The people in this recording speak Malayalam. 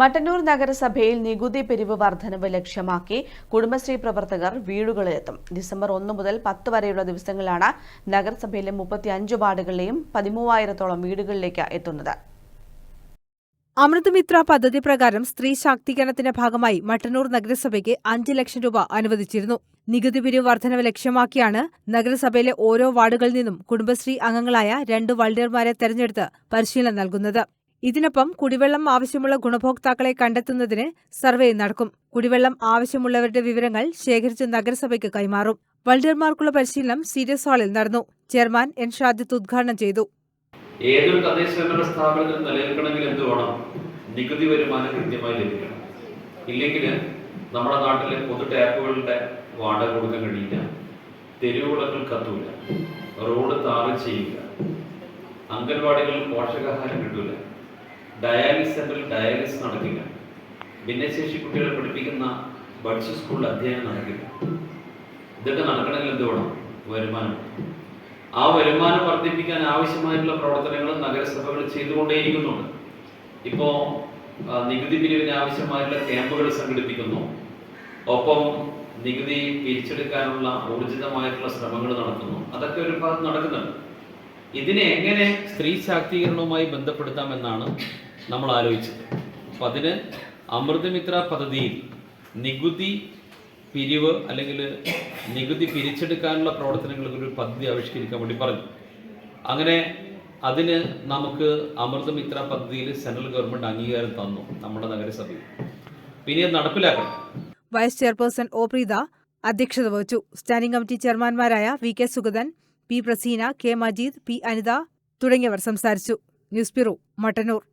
മട്ടന്നൂർ നഗരസഭയിൽ നികുതി പിരിവ് വർധനവ് ലക്ഷ്യമാക്കി കുടുംബശ്രീ പ്രവർത്തകർ വീടുകളിലെത്തും. ഡിസംബർ ഒന്ന് മുതൽ പത്ത് വരെയുള്ള ദിവസങ്ങളിലാണ് നഗരസഭയിലെ മുപ്പത്തിയഞ്ച് വാർഡുകളിലെയും പതിമൂവായിരത്തോളം വീടുകളിലേക്ക് എത്തുന്നത്. അമൃതമിത്ര പദ്ധതി പ്രകാരം സ്ത്രീ ശാക്തീകരണത്തിന്റെ ഭാഗമായി മട്ടന്നൂർ നഗരസഭയ്ക്ക് അഞ്ച് ലക്ഷം രൂപ അനുവദിച്ചിരുന്നു. നികുതി പിരിവ് വർധനവ് ലക്ഷ്യമാക്കിയാണ് നഗരസഭയിലെ ഓരോ വാർഡുകളിൽ നിന്നും കുടുംബശ്രീ അംഗങ്ങളായ രണ്ട് വളണ്ടിയർമാരെ തെരഞ്ഞെടുത്ത് പരിശീലനം നൽകുന്നത്. ഇതിനൊപ്പം കുടിവെള്ളം ആവശ്യമുള്ള ഗുണഭോക്താക്കളെ കണ്ടെത്തുന്നതിന് സർവേ നടക്കും. കുടിവെള്ളം ആവശ്യമുള്ളവരുടെ വിവരങ്ങൾ ശേഖരിച്ച് നഗരസഭയ്ക്ക് കൈമാറും. വൾഡർമാർക്കുള്ള പരിശീലനം സീരിയസ് ഹാളിൽ നടന്നു. ചെയർമാൻ എൻ ഷാദിത്ത് ഉദ്ഘാടനം ചെയ്തു. ഏതൊരു തദ്ദേശ സ്വയംഭരണ സ്ഥാപനത്തിൽ നിലനിൽക്കണമെങ്കിൽ എന്ത് വേണം? നികുതി വരുമാനം കൃത്യമായി ലഭിക്കണം. ഇല്ലെങ്കിൽ നമ്മുടെ നാട്ടിലെ പൊതു ടാപ്പുകളുടെ വാടക കൊടുക്കാൻ കഴിയില്ല. തെരുവുകളൊക്കെ കത്തൂല. റോഡ് താറ് ചെയ്യില്ല. അംഗൻവാടികളിൽ പോഷകാഹാരം കിട്ടൂല. ഡയാലിസ് സെന്ററിൽ ഡയാലിസ് നടക്കില്ല. ഭിന്നശേഷി കുട്ടികളെ പഠിപ്പിക്കുന്ന ബഡ്സ് സ്കൂളിൽ അധ്യയനം നടക്കില്ല. ഇതൊക്കെ നടക്കണമെങ്കിൽ എന്തുവേണം വരുമാനം. ആ വരുമാനം വർദ്ധിപ്പിക്കാൻ ആവശ്യമായിട്ടുള്ള പ്രവർത്തനങ്ങൾ നഗരസഭകൾ ചെയ്തുകൊണ്ടേയിരിക്കുന്നുണ്ട് ഇപ്പോൾ നികുതി പിരിവിന് ആവശ്യമായിട്ടുള്ള ക്യാമ്പുകൾ സംഘടിപ്പിക്കുന്നു. ഒപ്പം നികുതി പിരിച്ചെടുക്കാനുള്ള ഊർജിതമായിട്ടുള്ള ശ്രമങ്ങൾ നടത്തുന്നു അതൊക്കെ ഒരു ഭാഗത്ത് നടക്കുന്നുണ്ട്. ഇതിനെ എങ്ങനെ സ്ത്രീ ശാക്തീകരണവുമായി ബന്ധപ്പെടുത്താമെന്നാണ് നമ്മൾ ആലോചിച്ചത് അപ്പം അതിന് അമൃതമിത്ര പദ്ധതിയിൽ നികുതി പിരിവ് അല്ലെങ്കിൽ നികുതി പിരിച്ചെടുക്കാനുള്ള പ്രവർത്തനങ്ങൾക്ക് ഒരു പദ്ധതി ആവിഷ്കരിക്കാൻ വേണ്ടി പറഞ്ഞു. അങ്ങനെ അതിന് നമുക്ക് അമൃതമിത്ര പദ്ധതിയിൽ സെൻട്രൽ ഗവൺമെന്റ് അംഗീകാരം തന്നു നമ്മുടെ നഗരസഭയിൽ. പിന്നെ നടപ്പിലാക്കണം. വൈസ് ചെയർപേഴ്സൺ ഒ പ്രീത അധ്യക്ഷത വഹിച്ചു. Standing committee ചെയർമാൻമാരായ V K Sugathan P Praseena K Majeed P Anitha തുടങ്ങിയവർ സംസാരിച്ചു. News bureau Mattannur.